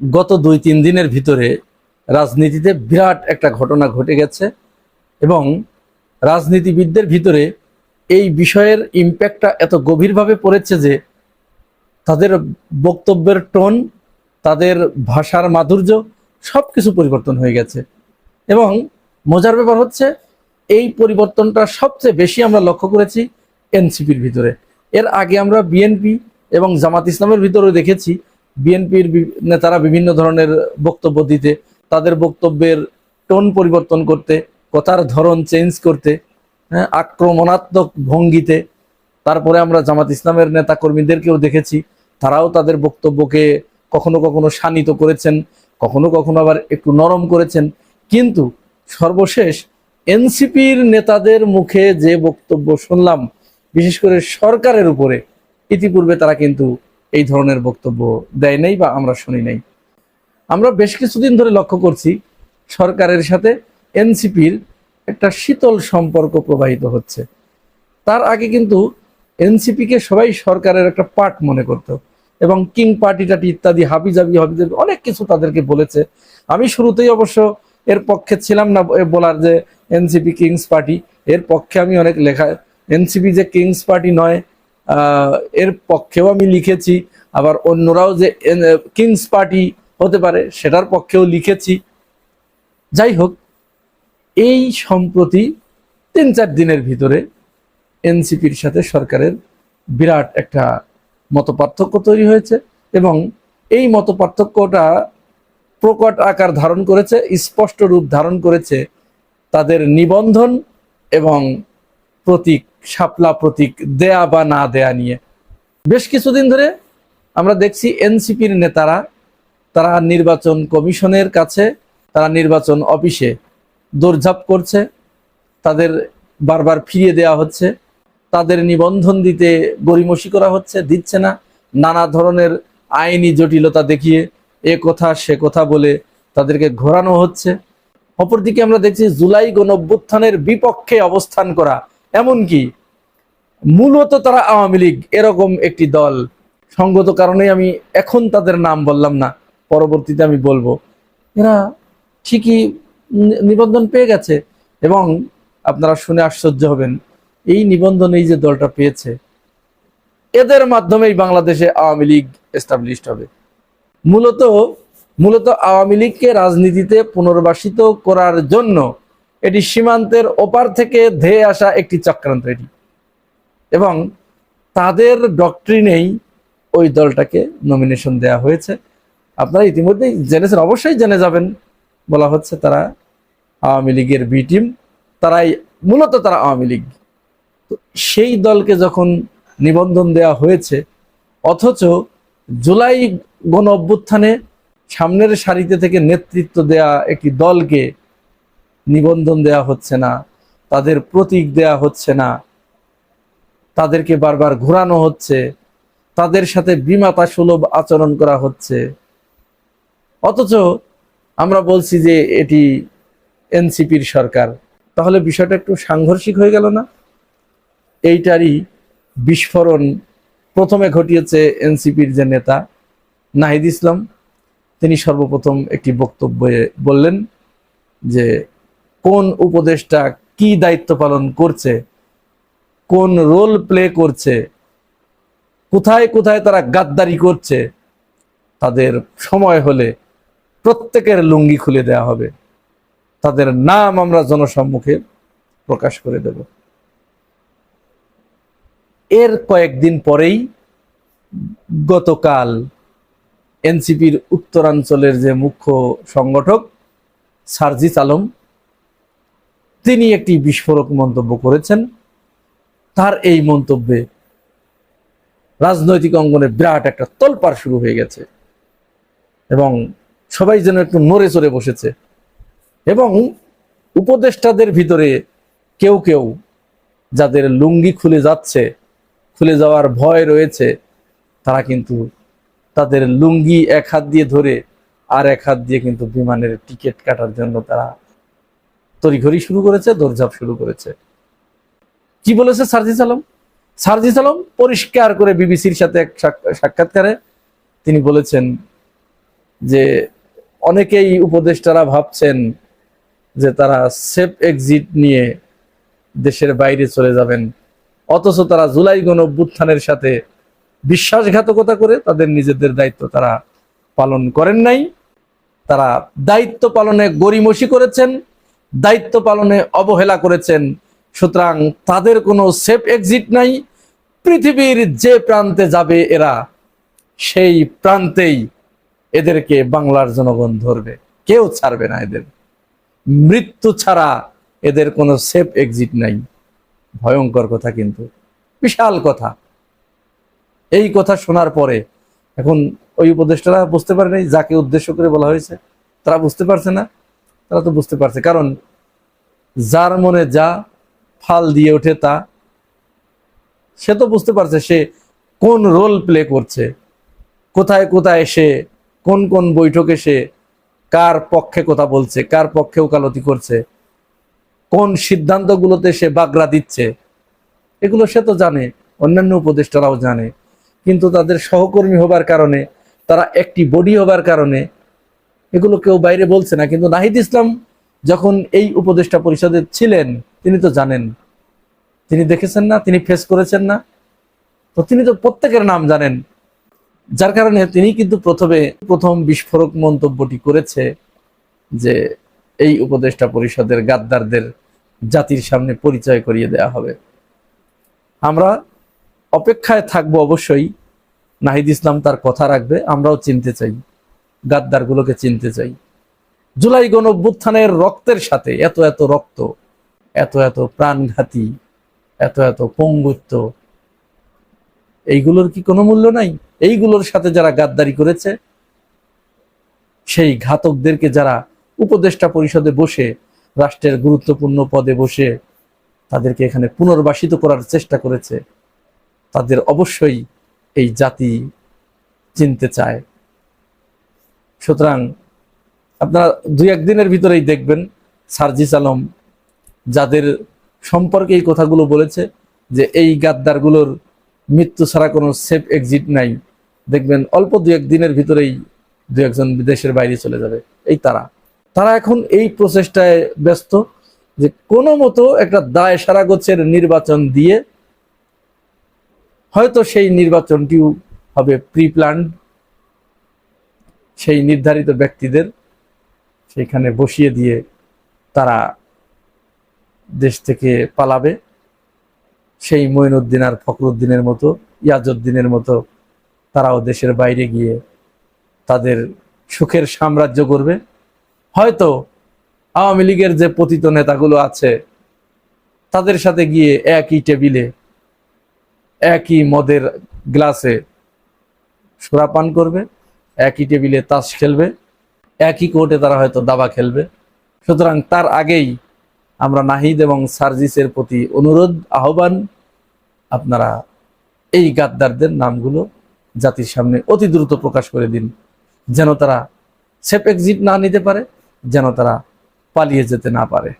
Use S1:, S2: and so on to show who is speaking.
S1: গত দুই, তিন দিনের ভিতরে রাজনীতিতে বিরাট একটা ঘটনা ঘটে গেছে এবং রাজনীতিবিদদের ভিতরে এই বিষয়ের ইম্প্যাক্টটা এত গভীরভাবে পড়েছে যে তাদের বক্তব্যের টোন, তাদের ভাষার মাধুর্য সব কিছু পরিবর্তন হয়ে গেছে। এবং মজার ব্যাপার হচ্ছে, এই পরিবর্তনটা সবচেয়ে বেশি আমরা লক্ষ্য করেছি এনসিপির ভিতরে। এর আগে আমরা বিএনপি এবং জামাত ইসলামের ভিতরেও দেখেছি বিএনপির নেতারা বিভিন্ন ধরনের বক্তব্য দিতে, তাদের বক্তব্যের টোন পরিবর্তন করতে, কথার ধরন চেঞ্জ করতে হ্যাঁ আক্রমণাত্মক ভঙ্গিতে। তারপরে আমরা জামাত ইসলামের নেতা কর্মীদেরকেও দেখেছি, তারাও তাদের বক্তব্যকে কখনো কখনো শানিত করেছেন, কখনো কখনো আবার একটু নরম করেছেন। কিন্তু সর্বশেষ এনসিপির নেতাদের মুখে যে বক্তব্য শুনলাম, বিশেষ করে সরকারের উপরে, ইতিপূর্বে তারা কিন্তু এই ধরনের বক্তব্য দেয় নাই বা আমরা শুনি নাই। আমরা বেশ কিছুদিন ধরে লক্ষ্য করছি সরকারের সাথে এনসিপির একটা শীতল সম্পর্ক প্রবাহিত হচ্ছে। তার আগে কিন্তু এনসিপিকে সবাই সরকারের একটা পার্ট মনে করতো এবং কিং পার্টি টাটি ইত্যাদি হাবিজাবি হাবিজাবি অনেক কিছু তাদেরকে বলেছে। আমি শুরুতেই অবশ্য এর পক্ষে ছিলাম না বলার যে এনসিপি কিংস পার্টি, এর পক্ষে আমি অনেক লেখা এনসিপি যে কিংস পার্টি নয় এর পক্ষেও আমি লিখেছি, আবার অন্যরাও যে কিংস পার্টি হতে পারে, সেটার পক্ষেও লিখেছি। যাই হোক, এই সম্প্রতি তিন চার দিনের ভিতরে এনসিপির সাথে সরকারের বিরাট একটা মতপার্থক্য তৈরি হয়েছে এবং এই মতপার্থক্যটা প্রকট আকার ধারণ করেছে, স্পষ্ট রূপ ধারণ করেছে তাদের নিবন্ধন এবং প্রতীক, শাপলা প্রতীক, দেয়া বা না দেয়া নিয়ে। বেশ কিছুদিন ধরে আমরা দেখছি এনসিপির নেতারা, তারা নির্বাচন কমিশনের কাছে, তারা নির্বাচন অফিসে দৌড়ঝাঁপ করছে। তাদের বারবার ফিরিয়ে দেওয়া হচ্ছে। তাদের নিবন্ধন দিতে গড়িমসি করা হচ্ছে, দিচ্ছে না। নানা ধরনের আইনি জটিলতা দেখিয়ে এ কথা, সে কথা বলে তাদেরকে ঘোরানো হচ্ছে। অপরদিকে আমরা দেখছি জুলাই গণঅভ্যুত্থানের বিপক্ষে অবস্থান করা এমনকি মূলত তারা আওয়ামী লীগ এরকম একটি দল। সঙ্গত কারণে আমি এখন তাদের নাম বললাম না, পরবর্তীতে আমি বলব। এরা ঠিকই নিবন্ধন পেয়ে গেছে এবং আপনারা শুনে আশ্চর্য হবেন, এই নিবন্ধন এই যে দলটা পেয়েছে, এদের মাধ্যমেই বাংলাদেশে আওয়ামী লীগ এস্টাবলিশড হবে। মূলত মূলত আওয়ামী লীগকে রাজনীতিতে পুনর্বাসিত করার জন্য এটি সীমান্তের ওপার থেকে ধেয়ে আসা একটি চক্রান্ত এটি। এবং তাদের ডক্ট্রিনেই ওই দলটাকে নমিনেশন দেয়া হয়েছে। আপনারা ইতিমধ্যেই জেনেছেন, অবশ্যই জেনে যাবেন বলা হচ্ছে তারা আওয়ামী লীগের বি টিম তারাই মূলত তারা আওয়ামী লীগ। তো সেই দলকে যখন নিবন্ধন দেওয়া হয়েছে, অথচ জুলাই গণ অভ্যুত্থানে সামনের সারিতে থেকে নেতৃত্ব দেয়া একটি দলকে নিবন্ধন দেয়া হচ্ছে না, তাদের প্রতীক দেয়া হচ্ছে না, তাদেরকে বারবার ঘোরানো হচ্ছে, তাদের সাথে বিমাতা সুলভ আচরণ করা হচ্ছে। অথচ আমরা বলছি যে এটি এনসিপির সরকার। তাহলে বিষয়টা একটু সাংঘর্ষিক হয়ে গেল না? এইটারই বিস্ফোরণ প্রথমে ঘটিয়েছে এনসিপির যে নেতা নাহিদ ইসলাম। তিনি সর্বপ্রথম একটি বক্তব্যে বললেন যে কোন উপদেশটা কি দায়িত্ব পালন করছে, কোন রোল প্লে করছে, কোথায় কোথায় তারা গাদ্দারি করছে, তাদের সময় হলে প্রত্যেকের লুঙ্গি খুলে দেয়া হবে। তাদের নাম আমরা জনসম্মুখে প্রকাশ করে দেব। এর কয়েকদিন পরেই গতকাল এনসিপির উত্তরাঞ্চলের যে মুখ্য সংগঠক সার্জিস আলম তিনি একটি বিস্ফোরক মন্তব্য করেছেন। তার এই মন্তব্যে রাজনৈতিক অঙ্গনে বিরাট একটা তোলপাড় শুরু হয়ে গেছে এবং সবাই যেন একটু নড়ে চড়ে বসেছে এবং উপদেষ্টাদের ভিতরে কেউ কেউ যাদের লুঙ্গি খুলে যাচ্ছে, খুলে যাওয়ার ভয় রয়েছে, তারা কিন্তু তাদের লুঙ্গি এক হাত দিয়ে ধরে আর এক হাত দিয়ে কিন্তু বিমানের টিকিট কাটার জন্য তারা তড়িঘড়ি শুরু করেছে, দৌড়ঝাঁপ শুরু করেছে। কি বলেছে সার্জিস আলম? সার্জিস আলম পরিষ্কার করে বিবিসির সাথে এক সাক- সাক্ষাৎকারে তিনি বলেছেন যে অনেকেই উপদেষ্টারা ভাবছেন যে তারা সেফ এক্সিট নিয়ে দেশের বাইরে চলে যাবেন। অথচ তারা জুলাই গণ অভ্যুত্থানের সাথে বিশ্বাসঘাতকতা করে তাদের নিজেদের দায়িত্ব তারা পালন করেন নাই। তারা দায়িত্ব পালনে গরিমসি করেছেন। দায়িত্ব পালনে অবহেলা করেছেন। সুতরাং তাদের কোনো সেফ এক্সিট নাই। পৃথিবীর যে প্রান্তে যাবে এরা, সেই প্রান্তেই এদেরকে বাংলার জনগণ ধরবে। কেউ ছাড়বে না এদের। মৃত্যু ছাড়া এদের কোনো সেফ এক্সিট নাই। ভয়ঙ্কর কথা কিন্তু। বিশাল কথা। এই কথা শোনার পরে এখন ওই উপদেষ্টারা বুঝতে পারে নাই, যাকে উদ্দেশ্য করে বলা হয়েছে, তারা বুঝতে পারছে না। তারা তো বুঝতে পারছে। কারণ যার মনে যা ফাল দিয়ে ওঠে তা, সে তো বুঝতে পারছে সে কোন রোল প্লে করছে। কোথায় কোথায় সে, কোন কোন বৈঠকে সে কার পক্ষে কথা বলছে, কার পক্ষে ওকালতি করছে, কোন সিদ্ধান্তগুলোতে সে বাগড়া দিচ্ছে, এগুলো সে তো জানে, অন্যান্য উপদেষ্টারাও জানে। কিন্তু তাদের সহকর্মী হবার কারণে, তারা একটি বডি হবার কারণে এগুলো কেউ বাইরে বলছে না, কিন্তু নাহিদ ইসলাম যখন এই উপদেষ্টা পরিষদে ছিলেন, তিনি তো জানেন। তিনি দেখেছেন না, তিনি ফেস করেছেন না। তো তিনি তো প্রত্যেকের নাম জানেন। যার কারণে তিনি কিন্তু প্রথমে, প্রথম বিস্ফোরক মন্তব্যটি করেছে যে এই উপদেষ্টা পরিষদের গাদ্দারদের জাতির সামনে পরিচয় করিয়ে দেয়া হবে। আমরা অপেক্ষায় থাকব অবশ্যই। নাহিদ ইসলাম তার কথা রাখবে, আমরাও চিনতে চাই। গাদ্দারগুলোকে চিনতে চাই। জুলাই গণ অভ্যুত্থানের রক্তের সাথে এত এত রক্ত, এত এত প্রাণঘাতী, এত এত পঙ্গুত্ব, এইগুলোর কি কোনো মূল্য নাই? এইগুলোর সাথে যারা গাদ্দারি করেছে, সেই ঘাতকদেরকে যারা উপদেষ্টা পরিষদে বসে, রাষ্ট্রের গুরুত্বপূর্ণ পদে বসে তাদেরকে এখানে পুনর্বাসিত করার চেষ্টা করেছে, তাদের অবশ্যই এই জাতি চিনতে চায়। সুতরাং আপনারা দুই একদিনের ভিতরেই দেখবেন সার্জিস আলম যাদের সম্পর্কে এই কথাগুলো বলেছে যে এই গাদ্দারগুলোর মৃত্যু ছাড়া কোনো সেফ এক্সিট নাই, দেখবেন অল্প দু এক দিনের ভিতরেই দু একজন বিদেশের বাইরে চলে যাবে। এই তারা। তারা এখন এই প্রচেষ্টায় ব্যস্ত যে কোনো মতো একটা দায় সারা গোছের নির্বাচন দিয়ে হয়তো সেই নির্বাচনটিও হবে প্রি প্ল্যান্ড সেই নির্ধারিত ব্যক্তিদের সেইখানে বসিয়ে দিয়ে তারা দেশ থেকে পালাবে। সেই মঈনুদ্দিন আর ফখরুদ্দিনের মতো, ইয়াজউদ্দিনের মতো তারাও দেশের বাইরে গিয়ে তাদের সুখের সাম্রাজ্য করবে হয়তো আওয়ামী লীগের যে পতিত নেতাগুলো আছে, তাদের সাথে গিয়ে একই টেবিলে, একই মদের গ্লাসে সুরা পান করবে। একই টেবিলে তাস খেলবে, একই কোর্টে তারা হয়তো দাবা খেলবে। সুতরাং তার আগেই আমরা নাহিদ এবং সার্জিসের প্রতি অনুরোধ, আহ্বান, আপনারা এই গাদ্দারদের নামগুলো জাতির সামনে অতি দ্রুত প্রকাশ করে দিন, যেন তারা সেফ এক্সিট না নিতে পারে, যেন তারা পালিয়ে যেতে না পারে।